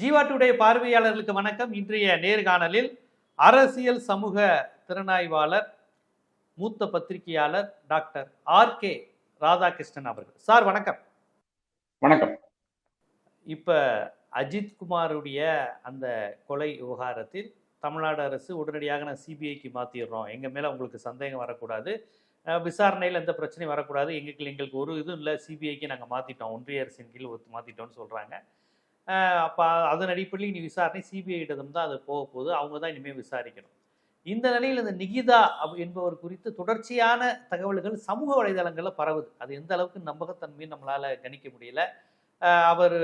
Jeeva today பார்வையாளர்களுக்கு வணக்கம். இன்றைய நேர்காணலில் அரசியல் சமூக திறனாய்வாளர் மூத்த பத்திரிகையாளர் டாக்டர் ஆர் கே ராதாகிருஷ்ணன் அவர்கள். சார் வணக்கம். வணக்கம். இப்ப அஜித் குமாருடைய அந்த கொலை விவகாரத்தில் தமிழ்நாடு அரசு உடனடியாக நான் சிபிஐக்கு மாற்றிடுறோம் எங்கள் மேலே உங்களுக்கு சந்தேகம் வரக்கூடாது. விசாரணையில் எந்த பிரச்சனையும் வரக்கூடாது. எங்களுக்கு எங்களுக்கு ஒரு இதுவும் இல்லை. சிபிஐக்கு நாங்கள் மாற்றிட்டோம் ஒன்றிய அரசின் கீழ் மாற்றிட்டோம்னு சொல்கிறாங்க அப்போ அதன் அடிப்படையில் இனி விசாரணை சிபிஐயிடம் தான் அது போக போகுது. அவங்க தான் இனிமேல் விசாரிக்கணும். இந்த நிலையில் இந்த நிகிதா என்பவர் குறித்து தொடர்ச்சியான தகவல்கள் சமூக வலைதளங்களில் பரவுது. அது எந்த அளவுக்கு நம்பகத்தன்மையும் நம்மளால் கணிக்க முடியல. அவர்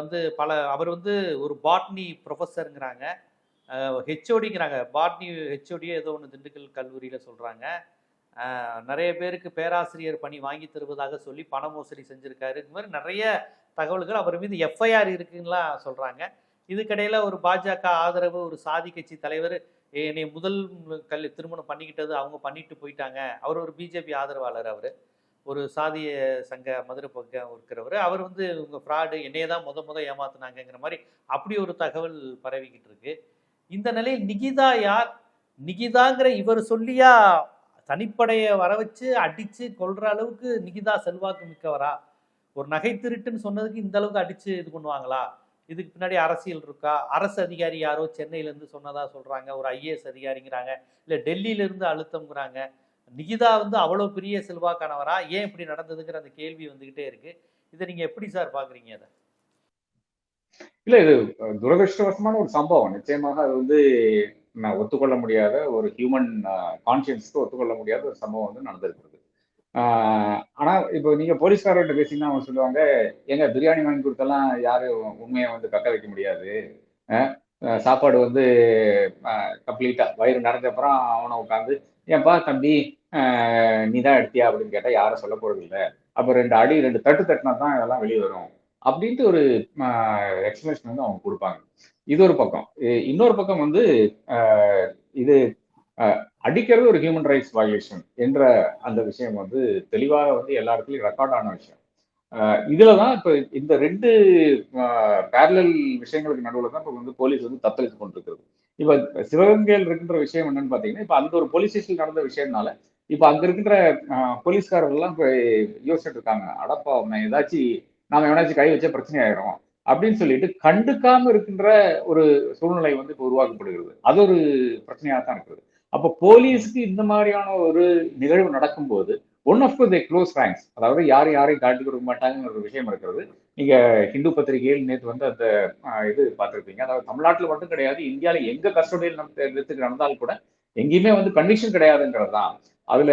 வந்து பல அவர் வந்து ஒரு பாட்னி ப்ரொஃபஸருங்கிறாங்க. ஹெச்ஓடிங்கிறாங்க. பாட்னி ஹெச்ஓடியே ஏதோ ஒன்று திண்டுக்கல் கல்லூரியில் சொல்கிறாங்க நிறைய பேருக்கு பேராசிரியர் பணி வாங்கி தருவதாக சொல்லி பண மோசடி செஞ்சுருக்காரு. இந்த மாதிரி நிறைய தகவல்கள் அவர் மீது எஃப்ஐஆர் இருக்குன்னுலாம் சொல்கிறாங்க இதுக்கிடையில் ஒரு பாஜக ஆதரவு ஒரு சாதி கட்சி தலைவர் என்னை முதல் கல் திருமணம் பண்ணிக்கிட்டது அவங்க பண்ணிட்டு போயிட்டாங்க. அவர் ஒரு பிஜேபி ஆதரவாளர் அவர். ஒரு சாதிய சங்க மதுரை பக்கம் இருக்கிறவர். அவர் வந்து உங்கள் ஃப்ராடு என்னையே தான் முத முத ஏமாத்தினாங்கிற மாதிரி அப்படி ஒரு தகவல் பரவிக்கிட்டு இருக்கு. இந்த நிலையில் நிகிதா யார்? நிகிதாங்கிற இவர் சொல்லியா தனிப்படையை வர வச்சு அடித்து கொள்கிற அளவுக்கு நிகிதா செல்வாக்கு மிக்கவரா? ஒரு நகை திருட்டுன்னு சொன்னதுக்கு இந்த அளவுக்கு அடித்து இது பண்ணுவாங்களா? இதுக்கு பின்னாடி அரசியல் இருக்கா? அரசு அதிகாரி யாரோ சென்னையிலேருந்து சொன்னதாக சொல்கிறாங்க ஒரு ஐஏஎஸ் அதிகாரிங்கிறாங்க. இல்லை டெல்லியிலேருந்து அழுத்தம்ங்கிறாங்க. நிகிதா வந்து அவ்வளோ பெரிய செல்வாக்கானவரா? ஏன் இப்படி நடந்ததுங்கிற அந்த கேள்வி வந்துக்கிட்டே இருக்குது இதை நீங்கள் எப்படி சார் பார்க்குறீங்க அதை இல்ல இது துரதிருஷ்டவசமான ஒரு சம்பவம். நிச்சயமாக அது வந்து நான் ஒத்துக்கொள்ள முடியாத ஒரு ஹியூமன் கான்சியன்ஸ்க்கு ஒத்துக்கொள்ள முடியாத ஒரு சம்பவம் வந்து நடந்திருக்கிறது. ஆனால் இப்போ நீங்கள் போலீஸ்காரர்கிட்ட பேசிங்கன்னா அவங்க சொல்லுவாங்க எங்க பிரியாணி வாங்கி கொடுத்தெல்லாம் யாரும் உண்மையை வந்து கக்க வைக்க முடியாது. சாப்பாடு வந்து கம்ப்ளீட்டாக வயிறு நிறைஞ்ச அப்புறம் அவனை உட்காந்து ஏன்பா தம்பி நீ தான் எடுத்தியா? அப்படின்னு கேட்டால் யாரும் சொல்ல போகிறது இல்லை. அப்போ ரெண்டு அடி ரெண்டு தட்டு தட்டினா தான் இதெல்லாம் வெளியே வரும். அப்படின்ட்டு ஒரு எக்ஸ்பிளேஷன் வந்து அவங்க கொடுப்பாங்க. இது ஒரு பக்கம். இன்னொரு பக்கம் வந்து இது அடிக்கிறது ஒரு ஹியூமன் ரைட்ஸ் வயலேஷன் என்ற அந்த விஷயம் வந்து தெளிவாக வந்து எல்லா இடத்துலையும் ரெக்கார்ட் ஆன விஷயம். இதுல தான் இப்போ இந்த ரெண்டு பேரலல் விஷயங்களுக்கு நடுவில் தான் இப்போ வந்து போலீஸ் வந்து தத்தளித்து கொண்டிருக்கிறது. இப்போ சிவகங்கையில் இருக்கின்ற விஷயம் என்னன்னு பார்த்தீங்கன்னா இப்போ அந்த ஒரு போலீஸ் ஸ்டேஷன் நடந்த விஷயம்னால இப்போ அங்கே இருக்கின்ற போலீஸ்காரர்கள்லாம் இப்போ யோசிச்சுட்டு இருக்காங்க. அடப்பா ஏதாச்சும் நாம எவனாச்சும் கை வச்சா பிரச்சனை ஆயிரும். அப்படின்னு சொல்லிட்டு கண்டுக்காம இருக்கின்ற ஒரு சூழ்நிலை வந்து இப்போ உருவாக்கப்படுகிறது. அது ஒரு பிரச்சனையாக தான் இருக்குது. அப்போ போலீஸுக்கு இந்த மாதிரியான ஒரு நிகழ்வு நடக்கும்போது one of the close ranks அதாவது யார் யாரையும் காட்டி கொடுக்க மாட்டாங்கிற ஒரு விஷயம் இருக்கிறது. நீங்க ஹிந்து பத்திரிகையில் நேற்று வந்து அந்த இது பார்த்துருப்பீங்க. அதாவது தமிழ்நாட்டில் மட்டும் கிடையாது இந்தியாவில் எங்க கஸ்டடியில் எடுத்துக்கு நடந்தாலும் கூட எங்கேயுமே வந்து கண்டிஷன் கிடையாதுங்கிறது தான் அதுல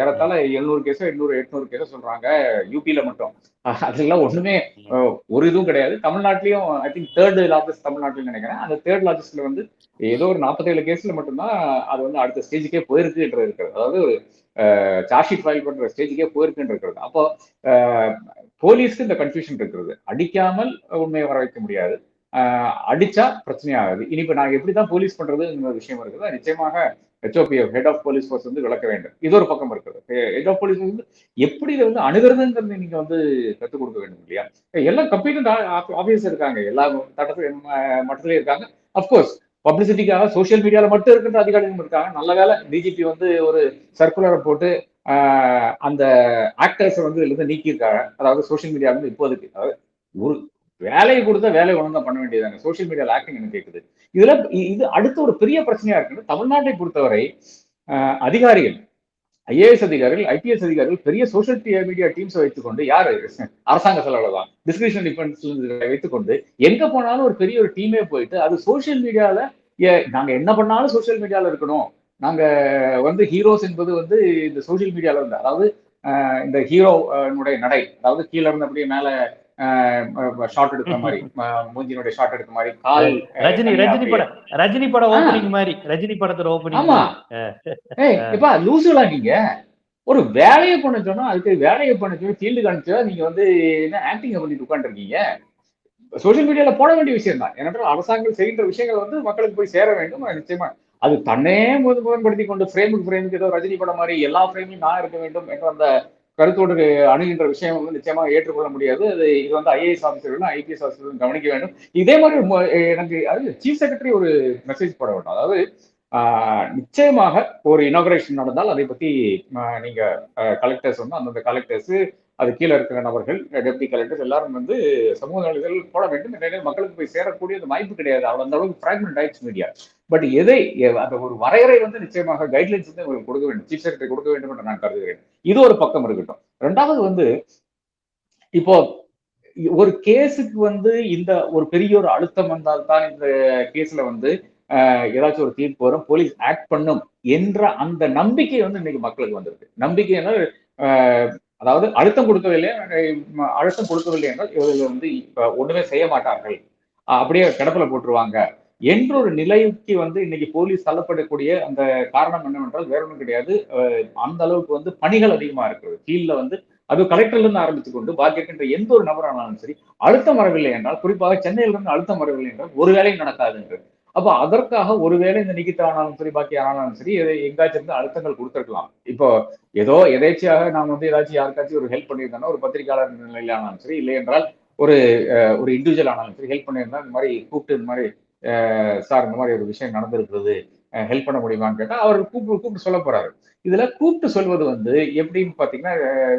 ஏறத்தாழ எழுநூறு கேஸோ எண்ணூறு எட்நூறு கேஸோ சொல்றாங்க யூபியில மட்டும். அதெல்லாம் ஒண்ணுமே ஒரு இதுவும் கிடையாது. தமிழ்நாட்டிலயும் ஐ திங்க் தேர்ட் லார்ஜஸ்ட் தமிழ்நாட்டிலும் நினைக்கிறேன். அந்த தேர்ட் லார்ஜஸ்ட்ல வந்து ஏதோ ஒரு நாற்பத்தேழு கேஸ்ல மட்டும்தான் அது வந்து அடுத்த ஸ்டேஜுக்கே போயிருக்குன்றது இருக்கிறது. அதாவது ஒரு சார்ஜ் ஷீட் ஃபைல் பண்ற ஸ்டேஜுக்கே போயிருக்குன்னு இருக்கிறது. அப்போ போலீஸ்க்கு இந்த கன்ஃபியூஷன் இருக்கிறது. அடிக்காமல் உண்மையை வர வைக்க முடியாது. அடிச்சா பிரச்சனையாகாது இனி இப்போ நாங்கள் எப்படி தான் போலீஸ் பண்றதுங்கிற விஷயம் இருக்குது நிச்சயமாக HOPF head of police force வந்து விளக்க வேண்டும். இது ஒரு பக்கம் இருக்குது ஹெட் ஆஃப் போலீஸ் வந்து எப்படி இதை வந்து அணுகிறதுங்கிறது நீங்க வந்து கற்றுக் கொடுக்க வேண்டும் இல்லையா? எல்லாம் கம்ப்ளீட் ஆஃபீஸ் இருக்காங்க. எல்லா தட்டத்தில் மட்டத்திலையும் இருக்காங்க. அஃப்கோர்ஸ் பப்ளிசிட்டிக்காக சோசியல் மீடியாவில் மட்டும் இருக்கின்ற அதிகாரிகளும் இருக்காங்க. நல்ல வேலை டிஜிபி வந்து ஒரு சர்க்குலரை போட்டு அந்த ஆக்டர்ஸை வந்து இருந்து நீக்கியிருக்காங்க. அதாவது சோசியல் மீடியா வந்து இப்போதைக்கு அதாவது ஒரு வேலையை கொடுத்தா வேலையை ஒழுங்கா பண்ண வேண்டியதாங்க சோசியல் மீடியா ஆக்டிங் எனக்கு கேட்குது இதுல இது அடுத்த ஒரு பெரிய பிரச்சனையா இருக்கு தமிழ்நாட்டை பொறுத்தவரை அதிகாரிகள் ஐஏஎஸ் அதிகாரிகள் ஐபிஎஸ் அதிகாரிகள் பெரிய சோசியல் மீடியா டீம்ஸை வைத்துக்கொண்டு யார்? அரசாங்க செலவுல தான் டிஸ்கிரிப்ஷன் டிஃபென்ஸ் வைத்துக்கொண்டு எங்க போனாலும் ஒரு பெரிய ஒரு டீமே போயிட்டு அது சோசியல் மீடியால நாங்க என்ன பண்ணாலும் சோசியல் மீடியால இருக்கணும். நாங்க வந்து ஹீரோஸ் என்பது வந்து இந்த சோசியல் மீடியால இருந்து அதாவது இந்த ஹீரோனுடைய நடை அதாவது கீழே இருந்து அப்படியே மேல ஷார்ட் எடுக்கிற மாதிரி மூஞ்சினுடைய ஷார்ட் எடுக்கிற மாதிரி கால். ரஜினி ரஜினி படம் ரஜினி படம் ஓபனிங் மாதிரி ரஜினி படத்தோட ஓபனிங் ஆமா. ஏய் இப்ப லூசுலாம் நீங்க ஒரு வேலையை பண்ண சொன்னா அதுக்கு வேலையை பண்ண சொல்லி ஃபீல்டு காணிச்சா நீங்க வந்து என்ன ஆக்டிங் பண்ணிட்டு உட்காந்துருக்கீங்க சோசியல் மீடியால போட வேண்டிய விஷயம் தான். ஏன்னா அரசாங்கம் செய்கின்ற விஷயங்கள் வந்து மக்களுக்கு போய் சேர வேண்டும். நிச்சயமா அது தன்னே முத முதன்படுத்தி கொண்டு ஃப்ரேமுக்கு ஃப்ரேமுக்கு ஏதோ ரஜினி படம் மாதிரி எல்லா ஃப்ரேம்லையும் நான் இருக்க வேண்டும் என்ற அந்த கருத்தோடு அணுகின்ற விஷயம் வந்து நிச்சயமாக ஏற்றுக்கொள்ள முடியாது. அது இது வந்து ஐஏஎஸ் ஆஃபீஸர்களும் ஐபிஎஸ் ஆஃபீஸர்களும் கவனிக்க வேண்டும். இதே மாதிரி எனக்கு அது சீஃப் செக்ரட்டரி ஒரு மெசேஜ் போட வேண்டும். அதாவது நிச்சயமாக ஒரு இனாகரேஷன் நடந்தால் அதை பத்தி நீங்க கலெக்டர்ஸ் வந்து அந்தந்த கலெக்டர்ஸ் அது கீழே இருக்கிற நபர்கள் டெப்டி கலெக்டர்ஸ் எல்லாரும் வந்து சமூக நலன்கள் போட வேண்டும். நிறைய மக்களுக்கு போய் சேரக்கூடிய அந்த வாய்ப்பு கிடையாது. அந்த அளவுக்கு ஃபிராக்மெண்ட் ஆயிடுச்சு மீடியா பட் எதை அந்த ஒரு வரையறை வந்து நிச்சயமாக கைட்லைன்ஸ் வந்து உங்களுக்கு கொடுக்க வேண்டும். சீஃப் செக்ரட்டரி கொடுக்க வேண்டும் என்று நான் கருதுகிறேன். இது ஒரு பக்கம் இருக்கட்டும். ரெண்டாவது வந்து இப்போ ஒரு கேஸுக்கு வந்து இந்த ஒரு பெரிய ஒரு அழுத்தம் வந்தால் தான் இந்த கேஸ்ல வந்து ஏதாச்சும் ஒரு தீர்ப்பு வரும். போலீஸ் ஆக்ட் பண்ணும் என்ற அந்த நம்பிக்கை வந்து இன்னைக்கு மக்களுக்கு வந்திருக்கு. நம்பிக்கைன்னா அதாவது அழுத்தம் கொடுக்கவில்லை அழுத்தம் கொடுக்கவில்லை என்றால் இவர்கள் வந்து ஒண்ணுமே செய்ய மாட்டார்கள். அப்படியே கிடப்பில் போட்டுருவாங்க. என்ற ஒரு நிலைக்கு வந்து இன்னைக்கு போலீஸ் தள்ளப்படக்கூடிய அந்த காரணம் என்னவென்றால் வேற ஒன்றும் கிடையாது அந்த அளவுக்கு வந்து பணிகள் அதிகமா இருக்கிறது. கீழ்ல வந்து அது கலெக்டர்ல இருந்து ஆரம்பித்துக் கொண்டு பாக்கியக்கின்ற எந்த ஒரு நபரானாலும் சரி அழுத்தம் வரவில்லை என்றால் குறிப்பாக சென்னையிலிருந்து அழுத்தம் வரவில்லை என்றால் ஒரு வேலையும் நடக்காது என்று. அதற்காக ஒருவேளை இந்த நிகிதா ஆனாலும் சரி பாக்கி ஆனாலும் சரி எங்காச்சும் இருந்து அழுத்தங்கள் கொடுத்துருக்கலாம். இப்போ ஏதோ எதேச்சியாக நாம் வந்து ஏதாச்சும் யாருக்காச்சும் ஒரு ஹெல்ப் பண்ணியிருந்தோம்னா ஒரு பத்திரிகையாளர் நிலையில் ஆனாலும் சரி இல்லை என்றால் ஒரு ஒரு இண்டிவிஜுவல் ஆனாலும் சரி ஹெல்ப் பண்ணியிருந்தா இந்த மாதிரி கூப்பிட்டு இந்த மாதிரி சார் இந்த மாதிரி ஒரு விஷயம் நடந்திருக்கிறது ஹெல்ப் பண்ண முடியுமான்னு கேட்டா அவர் கூப்பிட்டு கூப்பிட்டு சொல்ல போறாரு. இதுல கூப்பிட்டு சொல்வது வந்து எப்படின்னு பாத்தீங்கன்னா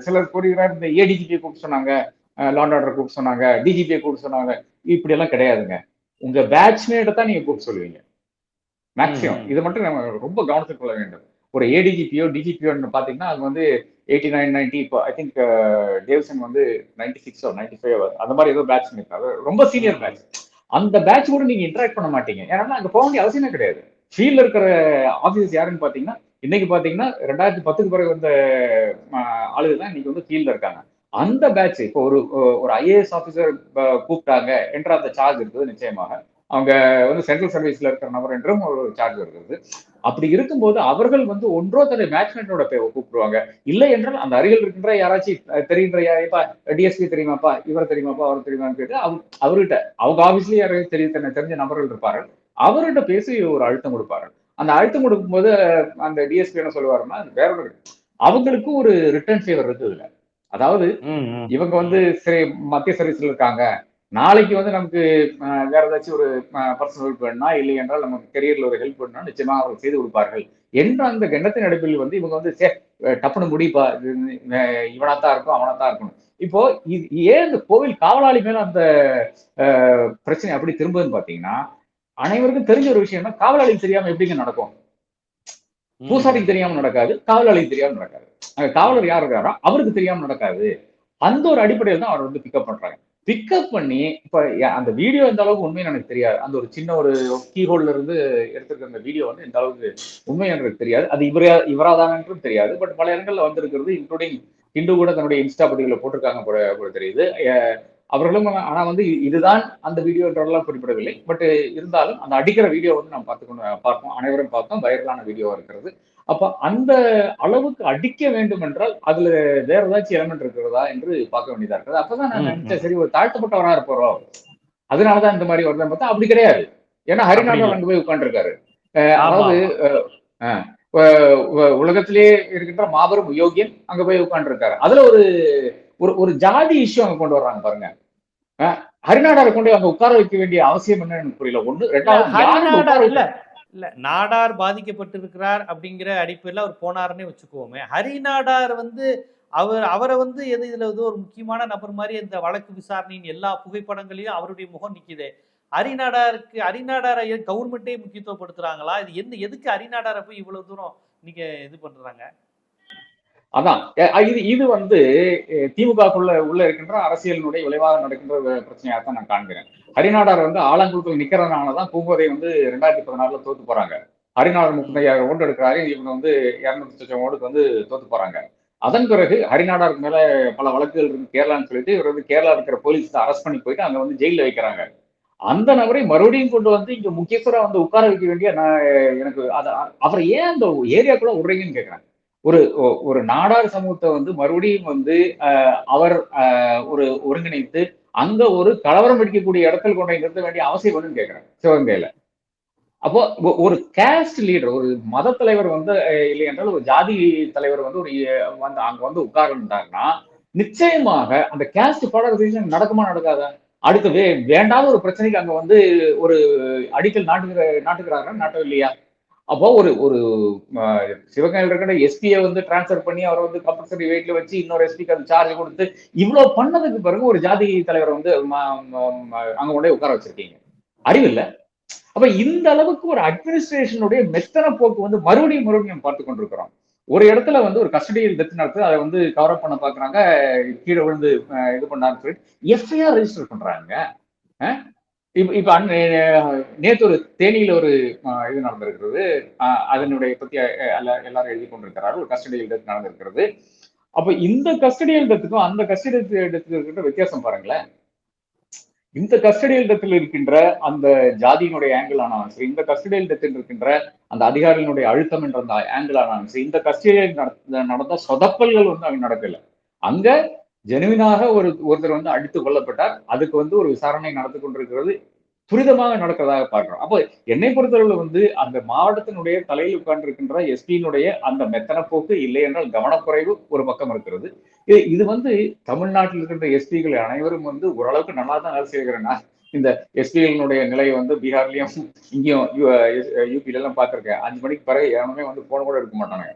சிலர் கூறுகிறார் இந்த ஏடிஜிபி கூப்பிட்டு சொன்னாங்க லாண்ட் ஆர்டர் கூப்பிட்டு சொன்னாங்க டிஜிபியை கூப்பிட்டு சொன்னாங்க இப்படி எல்லாம் கிடையாதுங்க. உங்க பேட்ச்மேட்டை தான் நீங்க கூப்பிட்டு சொல்லுவீங்க. மேக்ஸிமம் ம். இது மட்டும் நம்ம ரொம்ப கவனத்துக்கு கொள்ள வேண்டும். ஒரு ஏடிஜிபியோ டிஜிபியோ பாத்தீங்கன்னா அது வந்து எயிட்டி நைன் நைன்டி இப்போ ஐ திங்க் டேவ்சன் வந்து நைன்டி சிக்ஸ் நைன்டி ஃபைவ் அந்த மாதிரி ஏதோ பேட்ச் அது ரொம்ப சீனியர் பேட்ச் அந்த பேட்ச் கூட நீங்க இன்டராக்ட் பண்ண மாட்டீங்க. ஏன்னா அங்க போக வேண்டிய அவசியமே கிடையாது. ஃபீல்ட்ல இருக்கிற ஆஃபீஸர்ஸ் யாருன்னு பாத்தீங்கன்னா இன்னைக்கு பாத்தீங்கன்னா ரெண்டாயிரத்தி பத்துக்கு பிறகு வந்த ஆளுகள் தான் இன்னைக்கு வந்து ஃபீல்ட்ல இருக்காங்க. அந்த பேட்ச் இப்போ ஒரு ஒரு ஐஏஎஸ் ஆஃபீஸர் கூப்பிட்டாங்க என்ற அந்த சார்ஜ் இருக்குது நிச்சயமாக. அவங்க வந்து சென்ட்ரல் சர்வீஸ்ல இருக்கிற நபர் என்றும் ஒரு சார்ஜ் இருக்கிறது அப்படி இருக்கும்போது அவர்கள் வந்து ஒன்றோ தன்னை பேட்ச்மேனோட கூப்பிடுவாங்க. இல்லை என்றால் அந்த அருகில் இருக்கின்ற யாராச்சும் தெரிகின்ற யாரைப்பா டிஎஸ்பி தெரியுமாப்பா இவர் தெரியுமாப்பா அவர் தெரியுமான்னு கேட்டு அவ- அவர்கிட்ட அவங்க ஆபீஸ்லயே யாராவது தெரிய தன்னை தெரிஞ்ச நபர்கள் இருப்பார்கள். அவர்கிட்ட பேசி ஒரு அழுத்தம் கொடுப்பார்கள். அந்த அழுத்தம் கொடுக்கும்போது அந்த டிஎஸ்பி என்ன சொல்லுவாருன்னா அது வேற ஒன்று அவங்களுக்கு ஒரு ரிட்டர்ன் ஃபேவர் இருக்குது இதுல அதாவது. இவங்க வந்து சரி மத்திய சர்வீஸ்ல இருக்காங்க. நாளைக்கு வந்து நமக்கு வேற ஏதாச்சும் ஒரு பர்சனல் ஹெல்ப் வேணும்னா இல்லை என்றால் நமக்கு கெரியர்ல ஒரு ஹெல்ப் வேணும்னா நிச்சயமா அவர்கள் செய்து கொடுப்பார்கள். என்ற அந்த எண்ணத்தின் அடிப்படையில் வந்து இவங்க வந்து சே டப்புனு முடிப்பா இவனாத்தான் இருக்கும் அவனாத்தான் இருக்கணும். இப்போ இது ஏன் இந்த கோவில் காவலாளி மேல அந்த பிரச்சனை அப்படி திரும்புதுன்னு பாத்தீங்கன்னா அனைவருக்கும் தெரிஞ்ச ஒரு விஷயம் தான் காவலாளிக்கு தெரியாம எப்படிங்க நடக்கும்? பூசாரிக்கு தெரியாம நடக்காது காவலாளிக்கு தெரியாம நடக்காது. காவலர் யார் இருக்காரோ அவருக்கு தெரியாம நடக்காது. அந்த ஒரு அடிப்படையில் தான் அவர் வந்து பிக்கப் பண்றாங்க. பிக்கப் பண்ணி இப்ப அந்த வீடியோ எந்த அளவுக்கு உண்மைன்னு எனக்கு தெரியாது. அந்த ஒரு சின்ன ஒரு கீ ஹோல்ல இருந்து எடுத்திருக்க அந்த வீடியோ வந்து எந்த அளவுக்கு உண்மை எனக்கு தெரியாது. அது இவரா இவராதானன்றும் தெரியாது. பட் பல இடங்கள்ல வந்திருக்கிறது இன்க்ளூடிங் இந்து கூட தன்னுடைய இன்ஸ்டா பதிவுல போட்டிருக்காங்க போல போல தெரியுது. அவர்களும் ஆனா வந்து இதுதான் அந்த வீடியோன்றெல்லாம் குறிப்பிடவில்லை. பட் இருந்தாலும் அந்த அடிக்கிற வீடியோ வந்து நம்ம பார்த்துக்கொண்டு பார்ப்போம். அனைவரும் பார்த்தோம் வைரலான வீடியோவா இருக்கிறது. அப்ப அந்த அளவுக்கு அடிக்க வேண்டும் என்றால் அதுல வேற ஏதாச்சும் எலமெண்ட் இருக்கிறதா என்று பார்க்க வேண்டியதா இருக்குது. அப்பதான் நான் நினைச்சேன் சரி ஒரு தாழ்த்தப்பட்டவரா இருப்போம் அதனாலதான் இந்த மாதிரி வருதுன்னு பார்த்தா அப்படி கிடையாது. ஏன்னா ஹரிநாதன். அங்க போய் உட்காந்துருக்காரு அதாவது உலகத்திலேயே இருக்கின்ற மாபெரும் யோகியன் அங்க போய் உட்காந்துருக்காரு அதுல ஒரு ஒரு ஒரு ஜாதி இஷ்யூ அங்க கொண்டு வர்றாங்க பாருங்க. ஹரிநாடாரை கொண்டு அங்க உட்கார வைக்க வேண்டிய அவசியம் என்னன்னு புரியல. ஒண்ணு ரெண்டாவது இல்லை. நாடார் பாதிக்கப்பட்டிருக்கிறார் அப்படிங்கிற அடிப்படையில் அவர் போனாருன்னே வச்சுக்குவோமே ஹரிநாடார் வந்து அவர் அவரை வந்து எது இதில் ஏதோ ஒரு முக்கியமான நபர் மாதிரி இந்த வழக்கு விசாரணையின் எல்லா புகைப்படங்களையும் அவருடைய முகம் நிற்கிது அரிநாடாருக்கு அரிநாடாரை கவர்மெண்ட்டே முக்கியத்துவப்படுத்துறாங்களா? இது எந்த எதுக்கு அரிநாடாரை போய் இவ்வளவு தூரம் நீங்க இது பண்றாங்க? அதான். இது இது வந்து திமுகக்குள்ள உள்ள இருக்கின்ற அரசியலினுடைய விளைவாக நடக்கின்ற ஒரு பிரச்சனையாக தான் நான் காண்கிறேன். ஹரிநாடார் வந்து ஆலங்குளத்தில் நிக்கிறதுனாலதான் பூங்கோதை வந்து ரெண்டாயிரத்தி பதினாறுல தோத்து போறாங்க. ஹரிநாடர் முப்பத்தையாயிரம் ஓட்டு எடுக்கிறாரு இவங்க வந்து இரநூத்தி லட்சம் ஓட்டுக்கு வந்து தோத்து போறாங்க. அதன் பிறகு ஹரிநாடாருக்கு மேல பல வழக்குகள் இருக்கு. கேரளான்னு சொல்லிட்டு இவர் வந்து கேரளா இருக்கிற போலீஸ் அரெஸ்ட் பண்ணி போயிட்டு அங்க வந்து ஜெயில வைக்கிறாங்க. அந்த நபரை மறுபடியும் கொண்டு வந்து இங்க முக்கியஸ்தரா வந்து உட்கார வைக்க வேண்டிய நான் எனக்கு அதை அவரை ஏன் அந்த ஏரியாக்குள்ள விடுறீங்கன்னு கேட்கிறேன் ஒரு ஒ- ஒரு நாடார் சமூகத்தை வந்து மறுபடியும் வந்து அவர் ஒரு ஒருங்கிணைத்து அங்க ஒரு கலவரம் வெடிக்கக்கூடிய இடத்தில் கொண்டு நிறுத்த வேண்டிய அவசியம் வேணும்னு கேட்கிறாங்க சிவகங்கையில. அப்போ ஒரு கேஸ்ட் லீடர் ஒரு மத தலைவர் வந்து இல்லை என்றால் ஒரு ஜாதி தலைவர் வந்து ஒரு வந்து அங்க வந்து உட்கார்ந்தாருன்னா நிச்சயமாக அந்த கேஸ்ட் போலரைசேஷன் நடக்குமா நடக்காதா? அடுத்த வே வேண்டாத ஒரு பிரச்சனைக்கு அங்க வந்து ஒரு அடிக்கல் நாட்டுகிற நாட்டுகிறாரா நாட்டம் இல்லையா அப்போ ஒரு ஒரு அஹ், சிவகங்கையில் இருக்கிற எஸ்பியை வந்து டிரான்ஸ்ஃபர் பண்ணி அவரை வந்து கம்பல்சரி வெயிட்ல வச்சு இன்னொரு எஸ்பிக்கு அது சார்ஜ் கொடுத்து இவ்வளவு பண்ணதுக்கு பிறகு ஒரு ஜாதி தலைவரை வந்து அங்க கொண்டே உட்கார வச்சிருக்கீங்க. அறிவில்ல அப்ப இந்த அளவுக்கு ஒரு அட்மினிஸ்ட்ரேஷனுடைய மெத்தன போக்கு வந்து மறுபடியும் மறுபடியும் பார்த்து கொண்டிருக்கிறோம். ஒரு இடத்துல வந்து ஒரு கஸ்டடியில் டெத் நடத்து அதை வந்து கவர் அப் பண்ண பாக்குறாங்க கீழே விழுந்து இது பண்ணான்னு சொல்லிட்டு எஃப்ஐஆர் ரெஜிஸ்டர் பண்றாங்க. அஹ்? இப்ப இப்ப நேற்று நேத்து ஒரு தேனியில ஒரு அஹ், இது நடந்திருக்கிறது. அஹ், அதனுடைய பத்தி எல்லாரும் எழுதி கொண்டிருக்கிறார்கள். ஒரு கஸ்டடியல் டெத் நடந்திருக்கிறது. அப்ப இந்த கஸ்டடியல் டெத்துக்கும் அந்த கஸ்டடியல் டெத்துக்கும் இருக்கிற வித்தியாசம் பாருங்களேன். இந்த கஸ்டடியல் டெத்தில் இருக்கின்ற அந்த ஜாதியினுடைய ஆங்கிள் ஆனாலும் சரி இந்த கஸ்டடியல் டெத்தில் இருக்கின்ற அந்த அதிகாரிகளுடைய அழுத்தம் என்ற அந்த ஆங்கிள் ஆனாலும் சரி இந்த கஸ்டடியல் நடந்த சொதப்பல்கள் வந்து அங்க நடக்கல. அங்க ஜெனுவினாக ஒரு ஒருத்தர் வந்து அடித்து கொல்லப்பட்டார் அதுக்கு வந்து ஒரு விசாரணை நடந்து கொண்டிருக்கிறது துரிதமாக நடக்கிறதாக பார்க்கிறோம் அப்போ என்னை பொறுத்தளவுல வந்து அந்த மாவட்டத்தினுடைய தலையில் உட்கார்ந்திருக்கின்ற எஸ்பியினுடைய அந்த மெத்தன போக்கு இல்லை என்றால் கவனக்குறைவு ஒரு பக்கம் இருக்கிறது இது இது வந்து தமிழ்நாட்டில் இருக்கின்ற எஸ்பிகள் அனைவரும் வந்து ஓரளவுக்கு நல்லா தான் வேலை செய்கிறேன்னா இந்த எஸ்பிகளினுடைய நிலையை வந்து பீகார்லயும் இங்கேயும் யூபில எல்லாம் பார்த்திருக்கேன் அஞ்சு மணிக்கு பிறகு எவனுமே வந்து போன் கூட எடுக்க மாட்டாங்க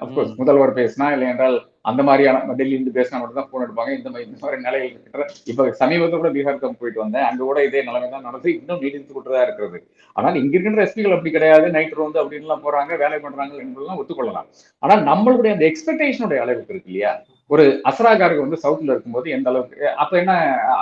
அப்கோர்ஸ் முதல்வர் பேசினா இல்லை என்றால் அந்த மாதிரியான டெல்லி இருந்து பேசினா மட்டும் தான் போன் எடுப்பாங்க. இந்த மாதிரி இந்த மாதிரி நிலையில் இருக்கிற இப்ப சமீபத்தில் கூட பீகாருக்கு போயிட்டு வந்தேன். அங்க கூட இதே நிலைமை தான் நடந்து இன்னும் நீடித்து கொண்டுதான் இருக்கிறது. ஆனால் இங்க இருக்கின்ற எஸ்பிகள் அப்படி கிடையாது. நைட் வந்து அப்படின்லாம் போறாங்க. வேலை பண்றாங்க என்பதெல்லாம் ஒத்துக்கொள்ளலாம். ஆனால் நம்மளுடைய அந்த எக்ஸ்பெக்டேஷனுடைய அளவுக்கு இருக்கு இல்லையா? ஒரு அசராகாருக்கு வந்து சவுத்துல இருக்கும்போது எந்த அளவுக்கு அப்ப என்ன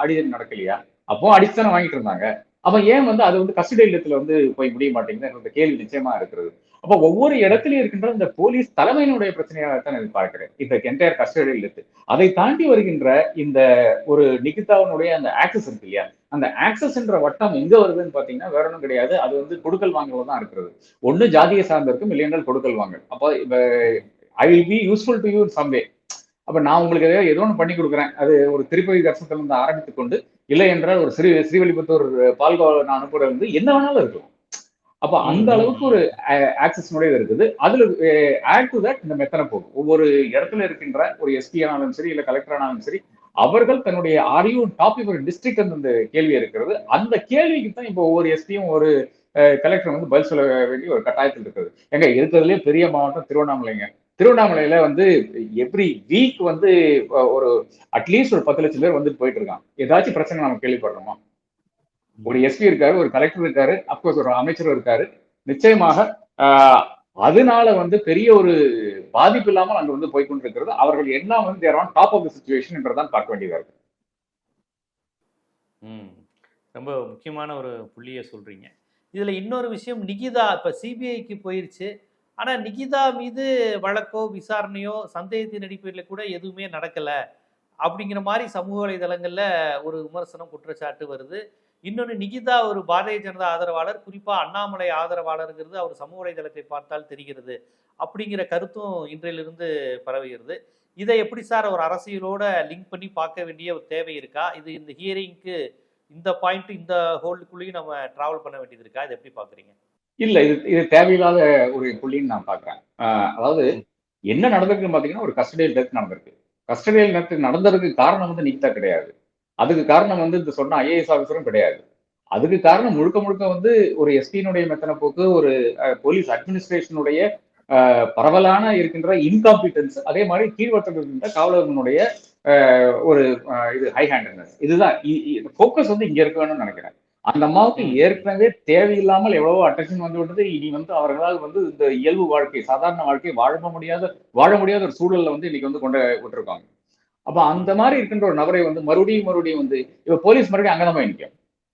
அடிதல் நடக்கலையா அப்போ அடிச்சுதானே வாங்கிட்டு இருந்தாங்க. அப்ப ஏன் வந்து அது வந்து கஸ்டடி இல்லத்துல வந்து போய் முடிய மாட்டேங்குது கேள்வி நிச்சயமா இருக்கிறது. அப்ப ஒவ்வொரு இடத்துலயும் இருக்கின்ற இந்த போலீஸ் தலைமையினுடைய பிரச்சனையாகத்தான் நான் பார்க்கிறேன். இந்த என்டையர் கஸ்டடியில் இருந்து. அதை தாண்டி வருகின்ற இந்த ஒரு நிகிதாவினுடைய அந்த ஆக்சஸ் இருக்கு இல்லையா? அந்த ஆக்சஸ் என்ற வட்டம் எங்க வருதுன்னு பாத்தீங்கன்னா வேற ஒன்றும் கிடையாது. அது வந்து கொடுக்கல் வாங்கல தான் இருக்கிறது. ஒண்ணு ஜாதியை சார்ந்திருக்கும் இல்லையென்றால் கொடுக்கல் வாங்கல். அப்போ I will be useful to you in some way அப்ப நான் உங்களுக்கு ஏதோ ஏதோ ஒன்று பண்ணி கொடுக்குறேன். அது ஒரு திருப்பதி தரிசனத்துல இருந்து ஆரம்பித்துக் கொண்டு இல்லை என்றால் ஒரு ஸ்ரீ ஸ்ரீவல்லிபுத்தூர் பால்கோவா நான் அனுப்புறது வந்து என்ன வேணாலும் இருக்கும் அப்ப அந்த அளவுக்கு ஒரு ஆக்சஸ்னுடைய இருக்குது. அதுல ஆட் டு தட் இந்த மெத்தனை போகும் ஒவ்வொரு இடத்துல இருக்கின்ற ஒரு எஸ்பி ஆனாலும் சரி இல்ல கலெக்டர் ஆனாலும் சரி அவர்கள் தன்னுடைய ஆரியோ டாபிக் ஒரு டிஸ்ட்ரிக்ட் அந்த கேள்வி இருக்கிறது. அந்த கேள்விக்கு தான் இப்போ ஒவ்வொரு எஸ்பியும் ஒரு கலெக்டர் வந்து பதில் சொல்ல வேண்டிய ஒரு கட்டாயத்தில் இருக்குது. எங்க இருக்கிறதுலே பெரிய மாவட்டம் திருவண்ணாமலைங்க. திருவண்ணாமலையில வந்து எவ்ரி வீக் வந்து ஒரு அட்லீஸ்ட் ஒரு பத்து லட்சம் பேர் வந்துட்டு போயிட்டு இருக்கான் ஏதாச்சும் பிரச்சனை நம்ம கேள்விப்படுறோமா? ஒரு எஸ்பி இருக்காரு ஒரு கலெக்டர் இருக்காரு அப்கோர்ஸ் ஒரு அமைச்சர் இருக்காரு. நிச்சயமாக ஆஹ், அதனால வந்து பெரிய ஒரு பாதிப்பு இல்லாமல் அங்க வந்து போய் கொண்டிருக்கிறது. அவர்கள் என்ன வந்து there on top of the situation என்றதான் பார்க்க வேண்டியதா இருக்கு. ரொம்ப முக்கியமான ஒரு புள்ளியை சொல்றீங்க. இதுல இன்னொரு விஷயம் நிகிதா இப்ப சிபிஐக்கு போயிருச்சு. ஆனா நிகிதா மீது வழக்கோ விசாரணையோ சந்தேகத்தின் அடிப்படையில் கூட எதுவுமே நடக்கல. அப்படிங்கிற மாதிரி சமூக வலைதளங்கள்ல ஒரு விமர்சனம் குற்றச்சாட்டு வருது. இன்னொன்று நிகிதா ஒரு பாரதிய ஜனதா ஆதரவாளர். குறிப்பாக அண்ணாமலை ஆதரவாளருங்கிறது அவர் சமூக வலைதளத்தை பார்த்தால் தெரிகிறது. அப்படிங்கிற கருத்தும் இன்றையிலிருந்து பரவுகிறது இதை எப்படி சார் ஒரு அரசியலோட லிங்க் பண்ணி பார்க்க வேண்டிய ஒரு தேவை இருக்கா? இது இந்த ஹியரிங்க்கு இந்த பாயிண்ட் இந்த ஹோல்டுக்குள்ளேயும் நம்ம டிராவல் பண்ண வேண்டியது இருக்கா? இதை எப்படி பார்க்குறீங்க? இல்லை இது இது தேவையில்லாத ஒரு புள்ளின்னு நான் பார்க்குறேன். அதாவது என்ன நடந்திருக்குன்னு பார்த்தீங்கன்னா ஒரு கஸ்டடியல் டெத் நடந்திருக்கு. கஸ்டடியல் டெத் நடந்ததுக்கு காரணம் வந்து நிகிதா கிடையாது. அதுக்கு காரணம் வந்து இந்த சொன்ன ஐஏஎஸ் ஆஃபீஸரும் கிடையாது. அதுக்கு காரணம் முழுக்க முழுக்க வந்து ஒரு எஸ்பியினுடைய மெத்தன போக்கு ஒரு போலீஸ் அட்மினிஸ்ட்ரேஷனுடைய பரவலான இருக்கின்ற இன்காம்பிட்டன்ஸ் அதே மாதிரி கீழ்வட்டத்தில் இருக்கின்ற காவலர்களுடைய ஒரு இது ஹை ஹேண்டட்னஸ் இதுதான் ஃபோக்கஸ் வந்து இங்க இருக்க வேணும்னு நினைக்கிறேன். அந்த அம்மாவுக்கு. ஏற்கனவே தேவையில்லாமல் எவ்வளவோ அட்டென்ஷன் வந்து விட்டது. இனி வந்து அவர்களால் வந்து இந்த இயல்பு வாழ்க்கை சாதாரண வாழ்க்கை வாழ முடியாத வாழ முடியாத ஒரு சூழல்ல வந்து இன்னைக்கு வந்து கொண்டு விட்டுருக்காங்க அப்ப அந்த மாதிரி இருக்கின்ற ஒரு நபரை வந்து மறுபடியும் மறுபடியும் வந்து இப்ப போலீஸ் மறுபடியும் அங்கதான் போய் நிற்கும்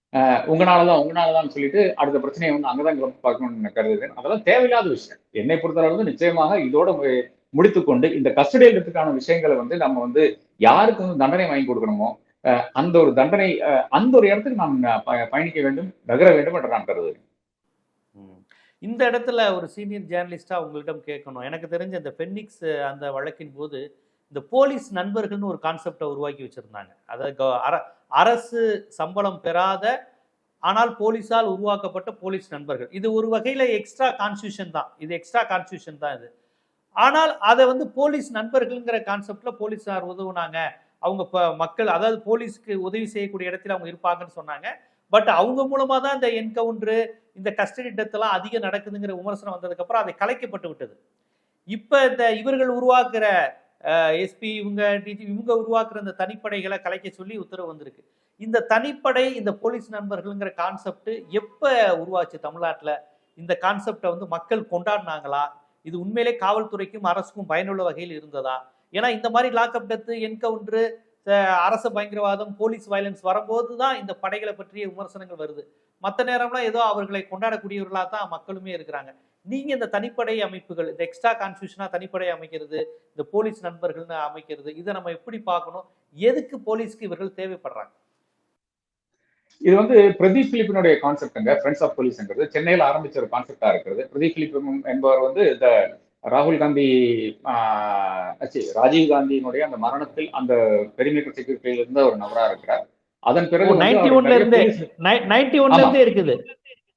தான் உங்களாலதான் உங்களாலதான் சொல்லிட்டு அடுத்த பிரச்சனையை வந்து அங்கதான் கிளம்ப பார்க்கணும்னு நான் கருதுகிறேன். அதெல்லாம் தேவையில்லாத விஷயம். என்னை பொறுத்தளவு நிச்சயமாக இதோட மு- முடித்துக்கொண்டு இந்த கஸ்டடியலுக்கான விஷயங்களை வந்து நம்ம வந்து யாருக்கு வந்து தண்டனை வாங்கி கொடுக்கணுமோ அந்த ஒரு தண்டனை அந்த ஒரு இடத்துக்கு நாம் ப- பயணிக்க வேண்டும் நகர வேண்டும் என்று நான் கருதுகிறேன். இந்த இடத்துல ஒரு சீனியர் ஜேர்னலிஸ்டா உங்களிடம் கேட்கணும். எனக்கு தெரிஞ்ச இந்த பென்னிக்ஸ் அந்த வழக்கின் போது இந்த போலீஸ் நண்பர்கள்னு ஒரு கான்செப்டை உருவாக்கி வச்சுருந்தாங்க. அதாவது அர- அரசு சம்பளம் பெறாத ஆனால் போலீஸால் உருவாக்கப்பட்ட போலீஸ் நண்பர்கள். இது ஒரு வகையில் எக்ஸ்ட்ரா கான்ஸ்டியூஷன் தான். இது எக்ஸ்ட்ரா கான்ஸ்டியூஷன் தான் இது. ஆனால் அதை வந்து போலீஸ் நண்பர்கள்ங்கிற கான்செப்டில் போலீஸார் உதவுனாங்க. அவங்க இப்போ மக்கள் அதாவது போலீஸ்க்கு உதவி செய்யக்கூடிய இடத்துல அவங்க இருப்பாங்கன்னு சொன்னாங்க. பட் அவங்க மூலமாக தான் இந்த என்கவுண்ட்ரு இந்த கஸ்டடி டெத்தெல்லாம் அதிகம் நடக்குதுங்கிற விமர்சனம் வந்ததுக்கப்புறம் அதை கலைக்கப்பட்டு விட்டது. இப்போ இந்த இவர்கள் உருவாக்குற எஸ்பி இவங்க டிஜி இவங்க உருவாக்குற இந்த தனிப்படைகளை கலைக்க சொல்லி உத்தரவு வந்திருக்கு. இந்த தனிப்படை இந்த போலீஸ் நண்பர்கள்ங்கிற கான்செப்ட் எப்போ உருவாச்சு தமிழ்நாட்டில்? இந்த கான்செப்டை வந்து மக்கள் கொண்டாடினாங்களா? இது உண்மையிலே காவல்துறைக்கும் அரசுக்கும் பயனுள்ள வகையில் இருந்ததா? ஏன்னா இந்த மாதிரி லாக்அப் டெத்து என்கவுண்டரு அரச பயங்கரவாதம் போலீஸ் வயலன்ஸ் வரும்போது தான் இந்த படைகளை பற்றிய விமர்சனங்கள் வருது. மற்ற நேரம்லாம் ஏதோ அவர்களை கொண்டாடக்கூடியவர்களாக தான் மக்களுமே இருக்கிறாங்க. நீங்க இந்த தனிப்படை அமைப்புகள் இந்த எக்ஸ்ட்ரா கான்ஸ்டியூஷனா தனிப்படை அமைக்கிறது இந்த போலீஸ் நண்பர்கள்னு அமைக்கிறது இதை நம்ம எப்படி பார்க்கணும்? எதுக்கு போலீஸ்க்கு இவர்கள் தேவைப்படுறாங்க? இது வந்து பிரதீப் பிலிப்பினுடைய கான்செப்ட்ங்க ஃப்ரெண்ட்ஸ் ஆஃப் போலீஸ்ங்கிறது சென்னையில் ஆரம்பிச்ச ஒரு கான்செப்டா இருக்கிறது பிரதீப் பிலிப் என்பவர் வந்து இந்த ராகுல் காந்தி ராஜீவ் காந்தியினுடைய அந்த மரணத்தில் அந்த பெருமீட்டர் செக்யூரிட்டியில இருந்த ஒரு நபரா இருக்கிறார். அதன் பிறகு நைன்டி ஒன்ல இருந்தே நைன்டி ஒன்ல. இருந்தே இருக்குது.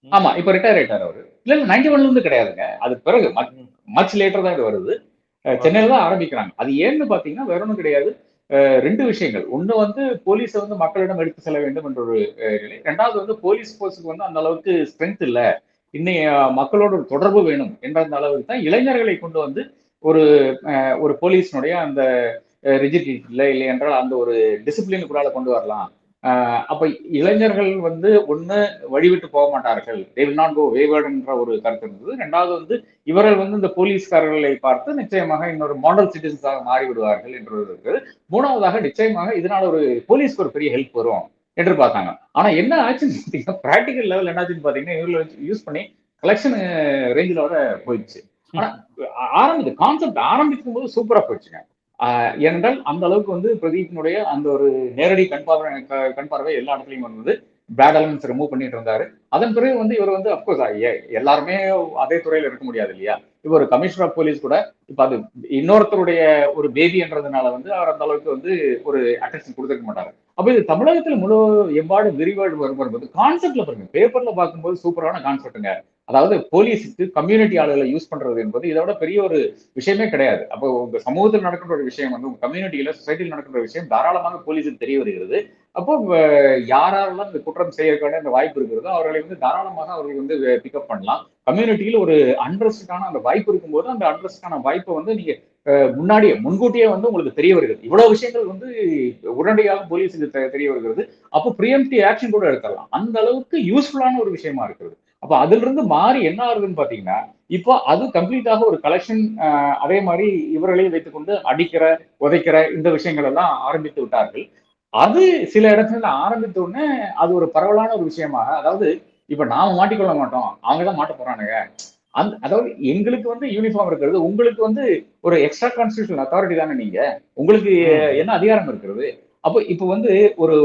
ஆமா இப்ப ரிட்டையர் ஆயிட்டார் அவரு. இல்ல இல்ல நைன்டி ஒன்ல இருந்து கிடையாதுங்க. அது பிறகு மச் லேட்டர் தான் இது வருது. சென்னையில தான் ஆரம்பிக்கிறாங்க. அது ஏன்னு பாத்தீங்கன்னா வேற ஒன்றும் கிடையாது. ரெண்டு விஷயங்கள். ஒண்ணு வந்து போலீஸை வந்து மக்களிடம் எடுத்து செல்ல வேண்டும் என்ற ஒரு நிலை. ரெண்டாவது வந்து போலீஸ் போர்ஸுக்கு வந்து அந்த அளவுக்கு ஸ்ட்ரென்த் இல்ல. இன்னைய மக்களோட ஒரு தொடர்பு வேணும் என்ற அந்த அளவுக்கு தான் இளைஞர்களை கொண்டு வந்து ஒரு ஒரு போலீஸினுடைய அந்த ரிஜிட் இல்லை என்றால் அந்த ஒரு டிசிப்ளினுக்குள்ளால கொண்டு வரலாம். அப்ப இளைஞர்கள் வந்து ஒண்ணு வழிவிட்டு போக மாட்டார்கள். They will not go wayward ஒரு கருத்து இருந்தது. ரெண்டாவது வந்து இவர்கள் வந்து இந்த போலீஸ்காரர்களை பார்த்து நிச்சயமாக இன்னொரு மாடல் சிட்டிசன்ஸாக மாறிவிடுவார்கள் என்று இருக்குது. மூணாவதாக நிச்சயமாக இதனால ஒரு போலீஸ்க்கு ஒரு பெரிய ஹெல்ப் வரும் என்று பார்த்தாங்க ஆனா என்ன ஆச்சுன்னு பார்த்தீங்கன்னா ப்ராக்டிக்கல் லெவல் என்னாச்சுன்னு பார்த்தீங்கன்னா இவங்களை யூஸ் பண்ணி கலெக்ஷன் ரேஞ்சில் வர போயிடுச்சு. ஆனா ஆரம்பிச்சு கான்செப்ட் ஆரம்பிக்கும் போது சூப்பரா போயிடுச்சுங்க. ஏனென்றால் அந்த அளவுக்கு வந்து பிரதீப்னுடைய அந்த ஒரு நேரடி கண்பார்வை கண்பார்வை க- கண் எல்லா இடத்துலையும் வந்தது. பேட் எலமெண்ட்ஸ் ரிமூவ் பண்ணிட்டு இருந்தாரு. அதன் பிறகு வந்து இவர் வந்து அப்கோர்ஸ் எல்லாருமே அதே துறையில இருக்க முடியாது இல்லையா? இப்போ ஒரு கமிஷனர் ஆஃப் போலீஸ் கூட இப்ப அது இன்னொருத்தருடைய ஒரு பேபின்றதுனால வந்து அவர் அந்த அளவுக்கு வந்து ஒரு அட்டென்ஷன் கொடுத்துருக்க மாட்டாரு. அப்போ இது தமிழகத்தில் முழு எவ்வாறு விரிவாடு வரும் வரும்போது கான்செப்ட்ல பாருங்க. பேப்பர்ல பார்க்கும்போது சூப்பரான கான்செப்ட்டுங்க அதாவது போலீஸுக்கு கம்யூனிட்டி ஆளுகளை யூஸ் பண்றது என்பது இதை விட பெரிய ஒரு விஷயமே கிடையாது. அப்போ உங்க சமூகத்தில் நடக்கின்ற ஒரு விஷயம் வந்து உங்க கம்யூனிட்டியில சொசைட்டியில் நடக்கின்ற விஷயம் தாராளமாக போலீஸுக்கு தெரிய வருகிறது. அப்போ யாரெல்லாம் இந்த குற்றம் செய்யறதுக்கான இந்த வாய்ப்பு இருக்கிறதோ அவர்களை வந்து தாராளமாக அவர்கள் வந்து பிக்கப் பண்ணலாம். கம்யூனிட்டியில் ஒரு அண்ட்ரஸ்டுக்கான அந்த வாய்ப்பு இருக்கும்போது அந்த அண்ட்ரஸ்டுக்கான வாய்ப்பை வந்து நீங்க முன்னாடியே முன்கூட்டியே வந்து உங்களுக்கு தெரிய வருகிறது. இவ்வளவு விஷயங்கள் வந்து உடனடியாக போலீஸுக்கு தெரிய வருகிறது. அப்போ ப்ரியம்டி ஆக்ஷன் கூட எடுத்துடலாம். அந்த அளவுக்கு யூஸ்ஃபுல்லான ஒரு விஷயமா இருக்கிறது. அப்ப அதுல இருந்து மாறி என்ன ஆகுதுன்னு பாத்தீங்கன்னா இப்போ அது கம்ப்ளீட்டாக ஒரு கலெக்ஷன் அதே மாதிரி இவர்களையும் வைத்துக்கொண்டு அடிக்கிற உதைக்கிற இந்த விஷயங்கள் எல்லாம் ஆரம்பித்து விட்டார்கள். அது சில இடத்துல ஆரம்பித்த உடனே அது ஒரு பரவலான ஒரு விஷயமாக அதாவது இப்ப நாம மாட்டிக்கொள்ள மாட்டோம் அவங்க தான் மாட்ட போறானுங்க. அந்த அதாவது எங்களுக்கு வந்து யூனிஃபார்ம் இருக்கிறது உங்களுக்கு வந்து ஒரு எக்ஸ்ட்ரா கான்ஸ்டியூஷனல் அத்தாரிட்டி தானே நீங்க? உங்களுக்கு என்ன அதிகாரம் இருக்கிறது? அப்போ இப்போ வந்து ஒரு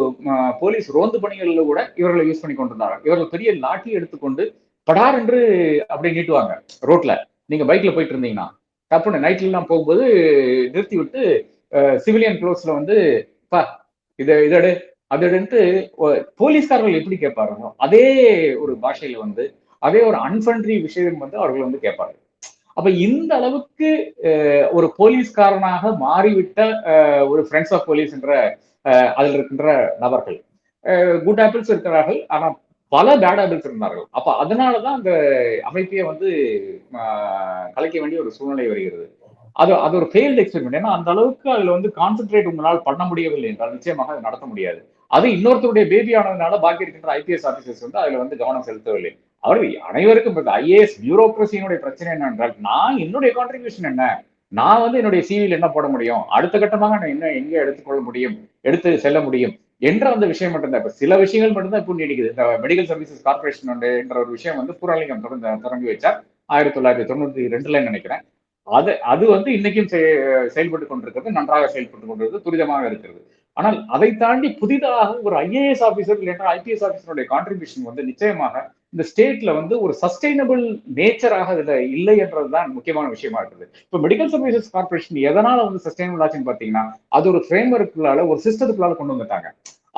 போலீஸ் ரோந்து பணிகள்ல கூட இவர்களை யூஸ் பண்ணி கொண்டிருந்தாங்க. இவர்கள் பெரிய லாட்டி எடுத்துக்கொண்டு படார் என்று அப்படியே நீட்டுவாங்க ரோட்ல. நீங்க பைக்ல போயிட்டு இருந்தீங்கன்னா டப்புன்னு நைட்ல எல்லாம் போகும்போது நிறுத்தி விட்டு சிவிலியன் க்ளோஸ்ல வந்து பா இதை இதடு அதடுன்ட்டு போலீஸ்காரர்கள் எப்படி கேட்பாருங்களோ அதே ஒரு பாஷையில வந்து அதே ஒரு அன்ஃபண்ட்ரி விஷயம் வந்து அவர்கள் வந்து கேட்பாரு அப்ப இந்த அளவுக்கு ஒரு போலீஸ்காரனாக மாறிவிட்ட அஹ், ஒரு ஃப்ரெண்ட்ஸ் ஆஃப் போலீஸ் என்ற அதில் இருக்கின்ற நபர்கள். குட் ஆப்பிள்ஸ் இருக்கிறார்கள் ஆனால் பல பேட் ஆப்பிள்ஸ் இருந்தார்கள். அப்ப அதனாலதான் அந்த அமைப்பையே வந்து கலைக்க வேண்டிய ஒரு சூழ்நிலை வருகிறது. அது அது ஒரு ஃபெயில்டு எக்ஸ்பெரிமெண்ட் ஏன்னா அந்த அளவுக்கு அதுல வந்து கான்சென்ட்ரேட் உங்களால் பண்ண முடியவில்லை என்றால் நிச்சயமாக அது நடத்த முடியாது. அது இன்னொருத்தருடைய பேபி ஆனதுனால பாக்கி இருக்கின்ற ஐபிஎஸ் ஆபீசர்ஸ் வந்து அதுல வந்து கவனம் செலுத்தவில்லை. அவர் அனைவருக்கும் ஐஏஎஸ் பியூரோக்ரஸியினுடைய பிரச்சனை என்னென்றால் நான் என்னுடைய கான்ட்ரிபியூஷன் என்ன? நான் வந்து என்னுடைய சிவியில் என்ன போட முடியும்? அடுத்த கட்டமாக நான் என்ன எங்க எடுத்துக்கொள்ள முடியும்? எடுத்து செல்ல முடியும்? என்ற அந்த விஷயம் மட்டும்தான். இப்ப சில விஷயங்கள் மட்டும்தான் இப்போ நீடிக்குது. இந்த மெடிக்கல் சர்வீசஸ் கார்பரேஷன் என்ற ஒரு விஷயம் வந்து பூராலிங்கம் தொடர்ந்து தொடங்கி வச்சார். ஆயிரத்தி தொள்ளாயிரத்தி தொண்ணூத்தி ரெண்டுல நினைக்கிறேன். அது அது வந்து இன்னைக்கும் செயல்பட்டு கொண்டிருக்கிறது. நன்றாக செயல்பட்டு கொண்டிருக்கிறது. துரிதமாக இருக்கிறது. ஆனால் அதை தாண்டி புதிதாக ஒரு ஐஏஎஸ் ஆபீசர் இல்லைன்னா ஐபிஎஸ் ஆபீசருடைய கான்ட்ரிபியூஷன் வந்து நிச்சயமாக இந்த ஸ்டேட்ல வந்து ஒரு சஸ்டைனபிள் நேச்சராக இதுல இல்லை என்றதுதான் முக்கியமான விஷயமா இருக்குது. இப்போ மெடிக்கல் சர்வீசஸ் கார்பரேஷன் எதனால வந்து சஸ்டைனபிள் ஆச்சுன்னு பாத்தீங்கன்னா அது ஒரு ஃப்ரேம்ஒர்க்குள்ளால ஒரு சிஸ்டத்துக்குள்ளால கொண்டு வந்துட்டாங்க.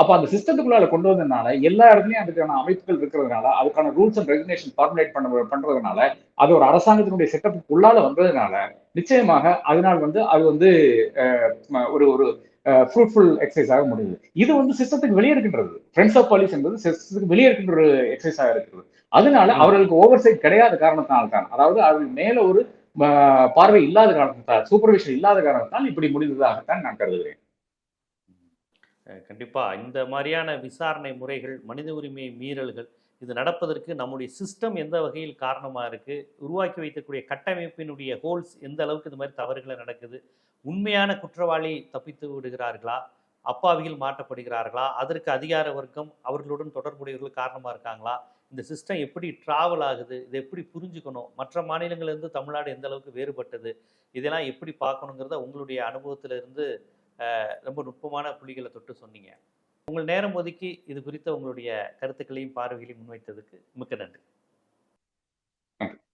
அப்ப அந்த சிஸ்டத்துக்குள்ளால கொண்டு வந்ததுனால எல்லா இடத்துலயும் அதுக்கான அமைப்புகள் இருக்கிறதுனால அதுக்கான ரூல்ஸ் அண்ட் ரெகுலேஷன் ஃபார்முலேட் பண்ண பண்றதுனால அது ஒரு அரசாங்கத்தினுடைய செட்டப்புக்கு உள்ளால வந்ததுனால நிச்சயமாக அதனால் வந்து அது வந்து ஒரு ஒரு ஃப்ரூட்ஃபுல் எக்ஸசைஸாக முடியுது. இது வந்து சிஸ்டத்துக்கு வெளியே இருக்கின்றது. ஃப்ரெண்ட்ஸ் ஆஃப் பாலிஸ் என்பது சிஸ்டத்துக்கு வெளியே இருக்கின்ற ஒரு எக்ஸசைஸாக இருக்கிறது அதனால. அவர்களுக்கு ஓவர் சைட் கிடையாத காரணத்தினால் தான் அதாவது அவர்கள் மேல ஒரு பார்வை இல்லாத காரணத்தால் சூப்பர்விஷன் இல்லாத காரணத்தால் இப்படி முடிந்ததாகத்தான் நான் கருதுகிறேன். கண்டிப்பா. இந்த மாதிரியான விசாரணை முறைகள் மனித உரிமை மீறல்கள் இது நடப்பதற்கு நம்முடைய சிஸ்டம் எந்த வகையில் காரணமா இருக்கு உருவாக்கி வைக்கக்கூடிய கட்டமைப்பினுடைய ஹோல்ஸ் எந்த அளவுக்கு இந்த மாதிரி தவறுகளை நடக்குது உண்மையான குற்றவாளி தப்பித்து விடுகிறார்களா? அப்பாவிகள் மாற்றப்படுகிறார்களா? அதற்கு அதிகார வர்க்கம் அவர்களுடன் தொடர்புடையவர்கள் காரணமாக இருக்காங்களா? இந்த சிஸ்டம் எப்படி டிராவல் ஆகுது? இதை எப்படி புரிஞ்சுக்கணும்? மற்ற மாநிலங்கள்லேருந்து தமிழ்நாடு எந்த அளவுக்கு வேறுபட்டது? இதெல்லாம் எப்படி பார்க்கணுங்கிறத உங்களுடைய அனுபவத்திலிருந்து ரொம்ப நுட்பமான புள்ளிகளை தொட்டு சொன்னீங்க. உங்கள் நேரம் ஒதுக்கி இது குறித்த உங்களுடைய கருத்துக்களையும் பார்வைகளையும் முன்வைத்ததுக்கு மிக்க நன்றி.